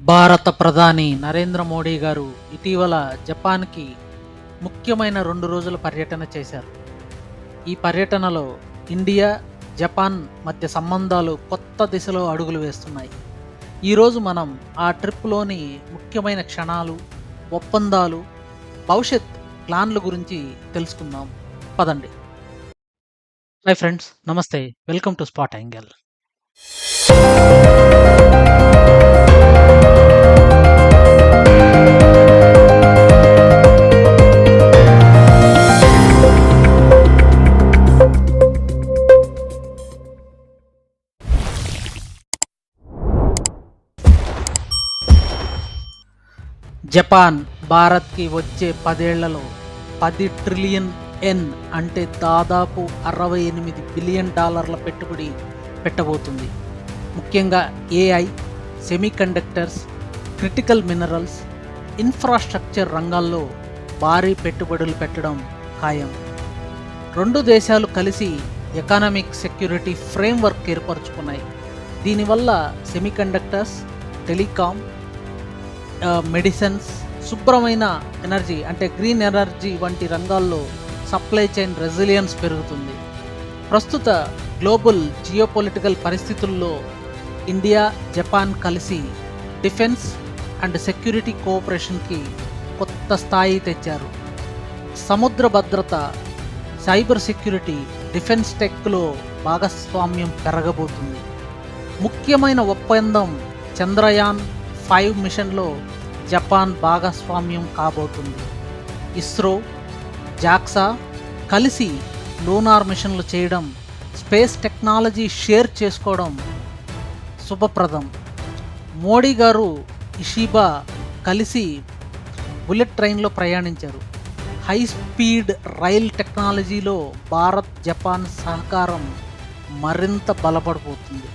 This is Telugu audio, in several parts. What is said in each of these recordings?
భారత ప్రధాని నరేంద్ర మోడీ గారు ఇటీవల జపాన్కి ముఖ్యమైన రెండు రోజుల పర్యటన చేశారు. ఈ పర్యటనలో ఇండియా జపాన్ మధ్య సంబంధాలు కొత్త దిశలో అడుగులు వేస్తున్నాయి. ఈరోజు మనం ఆ ట్రిప్లోని ముఖ్యమైన క్షణాలు ఒప్పందాలు భవిష్యత్ ప్లాన్ల గురించి తెలుసుకుందాం. పదండి. హాయ్ ఫ్రెండ్స్ నమస్తే. Welcome to spot angle. Japan భారత్కి వచ్చే పదేళ్ళలో పది ట్రిలియన్ ఎన్ అంటే దాదాపు అరవై ఎనిమిది బిలియన్ డాలర్ల పెట్టుబడి పెట్టబోతుంది. ముఖ్యంగా AI semiconductors critical minerals infrastructure రంగాల్లో భారీ పెట్టుబడులు పెట్టడం ఖాయం. రెండు దేశాలు కలిసి ఎకనామిక్ సెక్యూరిటీ ఫ్రేమ్వర్క్ ఏర్పరచుకున్నాయి. దీనివల్ల సెమీకండక్టర్స్ టెలికాం మెడిసిన్స్ శుభ్రమైన ఎనర్జీ అంటే గ్రీన్ ఎనర్జీ వంటి రంగాల్లో సప్లై చైన్ రెసిలియన్స్ పెరుగుతుంది. ప్రస్తుత గ్లోబల్ జియోపొలిటికల్ పరిస్థితుల్లో ఇండియా జపాన్ కలిసి డిఫెన్స్ అండ్ సెక్యూరిటీ కోఆపరేషన్కి కొత్త స్థాయి తెచ్చారు. సముద్ర భద్రత సైబర్ సెక్యూరిటీ డిఫెన్స్ టెక్లో భాగస్వామ్యం పెరగబోతుంది. ముఖ్యమైన ఒప్పందం చంద్రయాన్ ఫైవ్ మిషన్లో జపాన్ భాగస్వామ్యం కాబోతుంది. ఇస్రో జాక్సా కలిసి లూనార్ మిషన్లు చేయడం స్పేస్ టెక్నాలజీ షేర్ చేసుకోవడం శుభప్రదం. మోడీ గారు ఇషిబా కలిసి బుల్లెట్ ట్రైన్లో ప్రయాణించారు. హై స్పీడ్ రైల్ టెక్నాలజీలో భారత్ జపాన్ సహకారం మరింత బలపడిపోతుంది.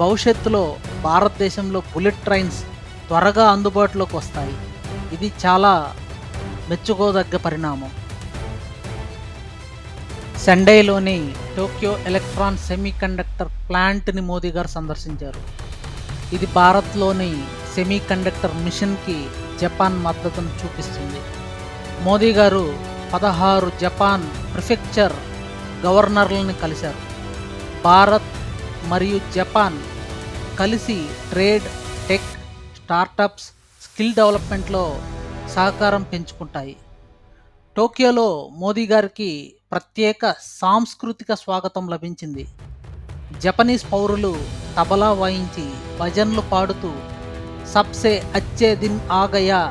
భవిష్యత్తులో భారతదేశంలో బుల్లెట్ ట్రైన్స్ త్వరగా అందుబాటులోకి వస్తాయి. ఇది చాలా మెచ్చుకోదగ్గ పరిణామం. సెండైలోని టోక్యో ఎలక్ట్రాన్ సెమీకండక్టర్ ప్లాంట్ని మోదీ గారు సందర్శించారు. ఇది భారత్లోని సెమీకండక్టర్ మిషన్కి జపాన్ మద్దతును చూపిస్తుంది. మోదీ గారు పదహారు జపాన్ ప్రిఫెక్చర్ గవర్నర్లను కలిశారు. భారత్ మరియు జపాన్ కలిసి ట్రేడ్ టెక్ స్టార్టప్స్ స్కిల్ డెవలప్మెంట్లో సహకారం పెంచుకుంటాయి. టోక్యోలో మోదీ గారికి ప్రత్యేక సాంస్కృతిక స్వాగతం లభించింది. జపనీస్ పౌరులు తబలా వాయించి భజన్లు పాడుతూ సబ్సే అచ్చే దిన్ ఆగయా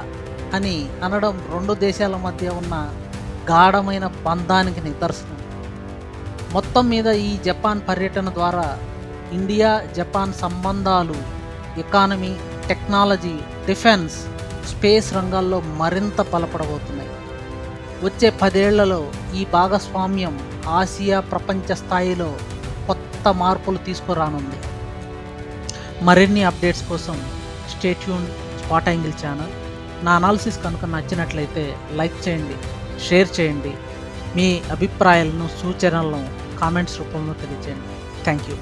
అని అనడం రెండు దేశాల మధ్య ఉన్న గాఢమైన బంధానికి నిదర్శనం. మొత్తం మీద ఈ జపాన్ పర్యటన ద్వారా ఇండియా జపాన్ సంబంధాలు ఎకానమీ టెక్నాలజీ డిఫెన్స్ స్పేస్ రంగాల్లో మరింత బలపడబోతున్నాయి. వచ్చే పదేళ్ళలో ఈ భాగస్వామ్యం ఆసియా ప్రపంచ స్థాయిలో కొత్త మార్పులు తీసుకురానుంది. మరిన్ని అప్డేట్స్ కోసం stay tuned spot angle channel. నా అనాలిసిస్ కనుక నచ్చినట్లయితే లైక్ చేయండి షేర్ చేయండి. మీ అభిప్రాయాలను సూచనలను కామెంట్స్ రూపంలో తెలియజేయండి థ్యాంక్ యూ.